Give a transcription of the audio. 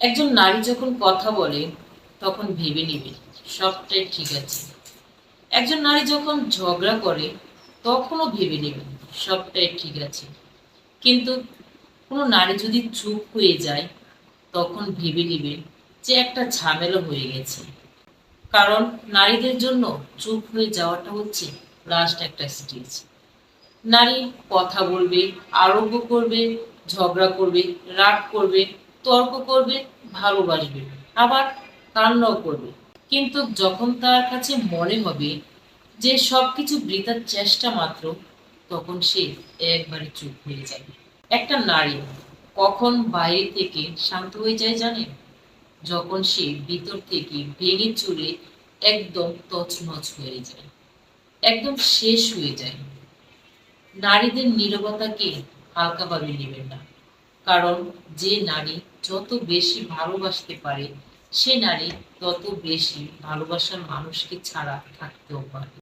একজন নারী যখন কথা বলে, তখন ভেবে নিবে, সবটাই ঠিক আছে। একজন নারী যখন ঝগড়া করে, তখনও ভেবে নেবে, সবটাই ঠিক আছে। কিন্তু কোনো নারী যদি চুপ হয়ে যায়, তখন ভেবে নেবে যে একটা ঝামেলা হয়ে গেছে। কারণ নারীদের জন্য চুপ হয়ে যাওয়াটা হচ্ছে লাস্ট একটা স্টেজ নারী কথা বলবে, আরোগ্য করবে, ঝগড়া করবে, রাগ করবে তর্ক করবে, ভালোবাসবে, আবার কান্নাও করবে। কিন্তু যখন তার কাছে মনে হবে যে সবকিছু বৃথার চেষ্টা মাত্র, তখন সে একবারে চুপ হয়ে যাবে। একটা নারী কখন বাইরে থেকে শান্ত হয়ে যায় জানে যখন সে ভিতর থেকে ভেঙে চুরে একদম তছনছ হয়ে যায়, একদম শেষ হয়ে যায়। নারীদের নীরবতাকে হালকাভাবে নেবেন না। কারণ যে নারী যত বেশি ভালোবাসতে পারে, সে নারী তত বেশি ভালোবাসার মানুষকে ছাড়া থাকতেও পারে।